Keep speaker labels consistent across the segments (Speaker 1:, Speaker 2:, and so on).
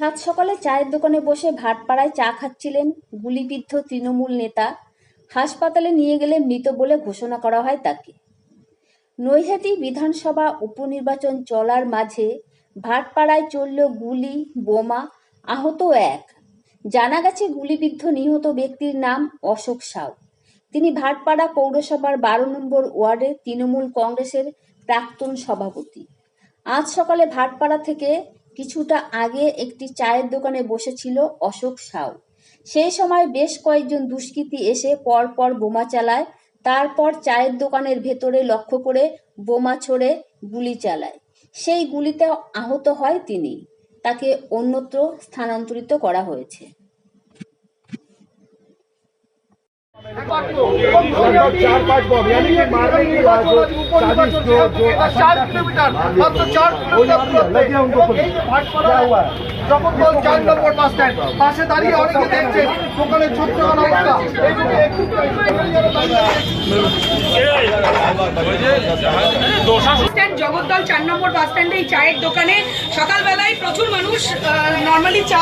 Speaker 1: সাত সকালে চায়ের দোকানে বসে ভাটপাড়ায় চা খাচ্ছিলেন গুলিবিদ্ধ তৃণমূল নেতা। হাসপাতালে নিয়ে গেলে মৃত বলে ঘোষণা করা হয় তাকে। নৈহাটি বিধানসভা উপনির্বাচন চলার মাঝে ভাটপাড়ায় চলল গুলি, বোমা, আহত এক। জানা গেছে গুলিবিদ্ধ নিহত ব্যক্তির নাম অশোক সাউ। তিনি ভাটপাড়া পৌরসভার বারো নম্বর ওয়ার্ডের তৃণমূল কংগ্রেসের প্রাক্তন সভাপতি। আজ সকালে ভাটপাড়া থেকে কিছুটা আগে একটি চায়ের দোকানে বসেছিল অশোক সাউ। সেই সময় বেশ কয়েকজন দুষ্কৃতী এসে পরপর বোমা চালায়, তারপর চায়ের দোকানের ভেতরে লক্ষ্য করে বোমা ছড়ে গুলি চালায়। সেই গুলিতে আহত হয় তিনি। তাকে অন্যত্র স্থানান্তরিত করা হয়েছে।
Speaker 2: लगभग चार पाँच बॉम्ब यानी कि मारने की बात जो साजिश जो जो
Speaker 3: চার কিলোমিটার মাত্র চার কিলোমিটার দূরত্বে
Speaker 2: लगे उनको
Speaker 3: এবং এই যে ভাটপাড়া
Speaker 2: क्या हुआ है
Speaker 3: জগৎবল চার নম্বর বাস স্ট্যান্ড পাশে দাঁড়িয়ে অনেকে দেখছেন দোকানে ছত্রখান অবস্থা এই যে একটু দাঁড়িয়ে আছে।
Speaker 4: স্ট্যান্ড জগদ্দল চার নম্বর বাস স্ট্যান্ডে এই চায়ের দোকানে সকালবেলায় প্রচুর মানুষ নর্মালি চা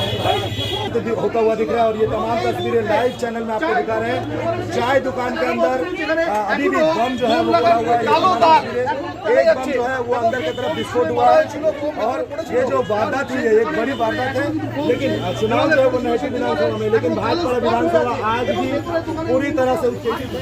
Speaker 2: होता हुआ दिख रहा है और ये तमाम तस्वीरें लाइव चैनल में आपको दिखा रहे हैं। चाय दुकान के अंदर अभी भी बम जो है वो पड़ा हुआ है। एक बम जो है वो अंदर की तरफ़ विस्फोट हुआ है। और ये जो वारदात हुई है एक बड़ी वारदात है। लेकिन चुनाव जो है वो नैटी विधानसभा में लेकिन भाजपा विधानसभा आज भी पूरी तरह से उत्तेजित है।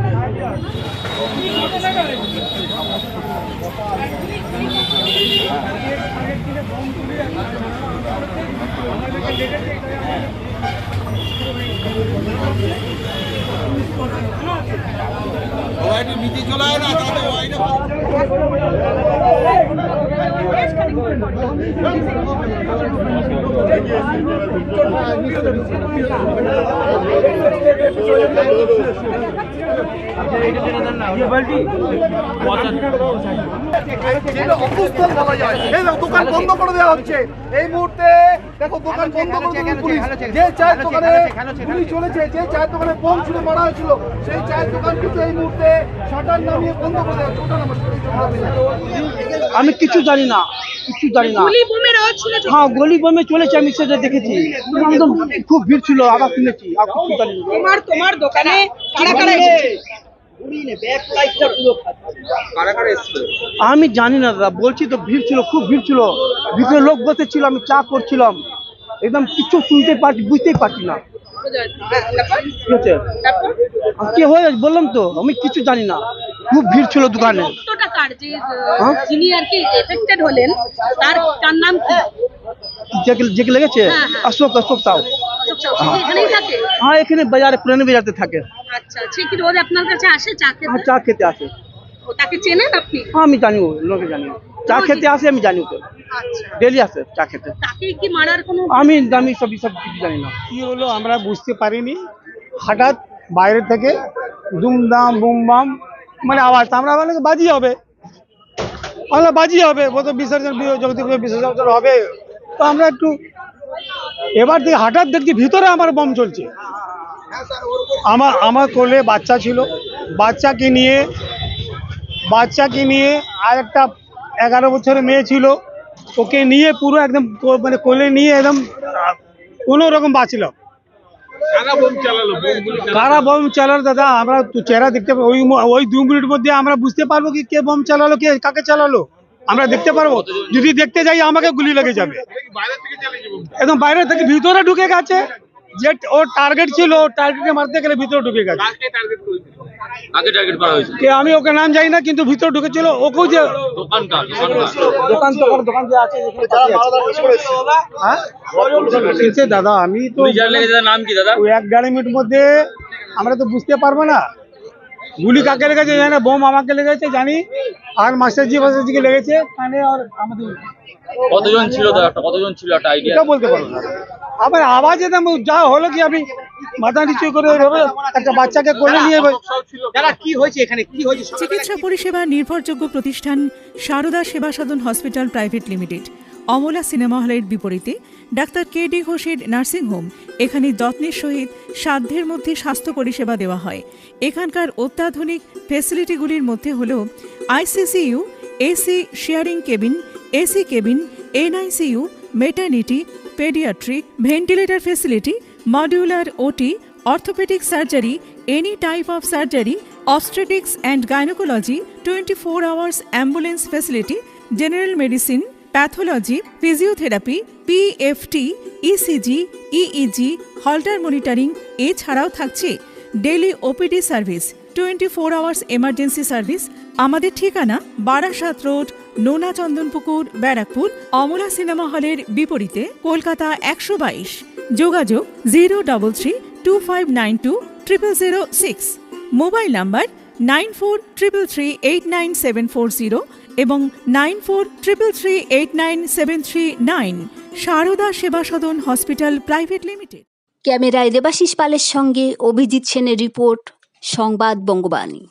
Speaker 2: ওয়াইডের
Speaker 3: ভিতরে চলে আয় না তাহলে ওয়াইডে দোকান বন্ধ করে দেওয়া হচ্ছে এই মুহূর্তে দেখো দোকান বন্ধ করে পুলিশ? যে চায়ের দোকানে গুলি চলেছে যে চায়ের দোকানে বোম ছুড়ে মারা হয়েছিল সেই চায়ের দোকান কিন্তু এই মুহূর্তে শাটার নামিয়ে বন্ধ করে দেওয়া হচ্ছে ওটা নমস্কার
Speaker 5: আমি কিছু জানি না কিছু জানি না। হ্যাঁ গলি বমে চলেছে আমি সেটা দেখেছি। একদম খুব ভিড় ছিল আবার শুনেছি আর কিছু জানি না।
Speaker 4: তোমার তোমার দোকানে কারা কারা
Speaker 5: আমি জানি না দাদা বলছি তো ভিড় ছিল খুব ভিড় ছিল। ভিতরে লোক বসেছিল আমি চা করছিলাম। একদম কিছু শুনতে পারছি বুঝতেই পারছি না। ঠিক আছে আর কি হয়ে বললাম তো আমি কিছু জানি না। খুব ভিড় ছিল দোকানে।
Speaker 4: রক্তটা যে
Speaker 5: হ্যাঁ?
Speaker 4: যিনি আর কি এফেক্টেড হলেন তার তার নাম কি?
Speaker 5: যে যে লেগেছে?
Speaker 4: হ্যাঁ, হ্যাঁ।
Speaker 5: অশোক অশোক সাউ।
Speaker 4: থাকে?
Speaker 5: হ্যাঁ এখানে বাজারে পুরানি বাজারতে থাকে।
Speaker 4: আচ্ছা সে কি রোজ আপনার কাছে আসে চা খেতে?
Speaker 5: চা খেতে আসে।
Speaker 4: তাকে চেনেন আপনি?
Speaker 5: হ্যাঁ আমি জানি ও লোকে জানি। চা খেতে আসে আমি জানি ওকে। ডেলি আসে চা খেতে।
Speaker 4: তাকে কি কোনো
Speaker 5: আমি আমি সব সব কিছু জানি না।
Speaker 6: কি হলো আমরা বুঝতে পারিনি। হঠাৎ বাইরে থেকে দুমদাম বুমবাম মানে আওয়াজ তো আমরা বলে বাজি হবে। আমরা বাজি হবে ও তো বিসর্জন বি- জগদীপ বিসর্জন হবে। তো আমরা একটু এবার দেখি হঠাৎ দেখছি ভিতরে আমার বম চলছে। আমার আমার কোলে বাচ্চা ছিল। বাচ্চাকে নিয়ে বাচ্চাকে নিয়ে আর একটা এগারো বছরের মেয়ে ছিল। ওকে নিয়ে পুরো একদম মানে কোলে নিয়ে একদম কোনো রকম বাঁচলাম কারা বোম চালালো? দাদা? আমরা তো চেহারা দেখতে ওই ওই দু মিনিট মধ্যে আমরা বুঝতে পারব কি কে বোম চালালো কে কাকে চালালো? আমরা দেখতে পারব। যদি দেখতে যাই আমাকে গুলি লেগে যাবে। একদম বাইরে থেকে ভিতরে ঢুকে গেছে। যে ওর টার্গেট ছিল ও টার্গেটে মারতে গেলে ভিতরে ঢুকে গেছে। কে আমি ওকে নাম জানি না কিন্তু ভিতরে ঢুকেছিল ওকেও যে দোকান তো দোকান আছে। হ্যাঁ? দাদা আমি তো
Speaker 7: নাম কি দাদা?
Speaker 6: এক দেড় মিনিট মধ্যে আমরা তো বুঝতে পারব না। গুলি কাকে লেগেছে জানি না বোম আমাকে লেগেছে জানি। আর মাস্টারজি মাস্টারজিকে লেগেছে কানে আর আমাদের
Speaker 7: কতজন ছিল একটা কতজন ছিল? একটা আইডিয়া
Speaker 6: বলতে পারব না। আবার আওয়াজে দাম যা হলো কি আমি মাথা নিচু করে ওইভাবে একটা বাচ্চাকে কোলে নিয়ে
Speaker 8: চিকিৎসা পরিষেবা নির্ভরযোগ্য প্রতিষ্ঠান Sarada Seva Sadan hospital private limited. Amala cinema হলের বিপরীতে ডাক্তার কে ডি ঘোষের নার্সিংহোম এখানে যত্নের সহিত সাধ্যের মধ্যে স্বাস্থ্য পরিষেবা দেওয়া হয়। এখানকার অত্যাধুনিক ফেসিলিটিগুলির মধ্যে হল ICCU AC sharing cabin AC cabin NICU maternity paediatric ventilator facility modular OT, orthopaedic surgery, any type of surgery obstetrics and and gynecology 24 hours ambulance facility general medicine pathology, physiotherapy PFT ECG EEG Holter monitoring এছাড়াও থাকছে। Daily OPD service twenty four hours emergency service, আমাদের ঠিকানা Barasat road নোনা Chandanpukur, Barrackpore, Amala cinema হলের বিপরীতে কলকাতা একশো বাইশ। যোগাযোগ zero double three two five nine two triple zero six. Mobile number nine four triple three eight nine seven four zero এবং nine four triple three eight nine seven three nine. Sarada Seva Sadan hospital private limited.
Speaker 1: ক্যামেরায় দেবাশিস পালের সঙ্গে অভিজিৎ সেনের report, সংবাদ বঙ্গবাণী।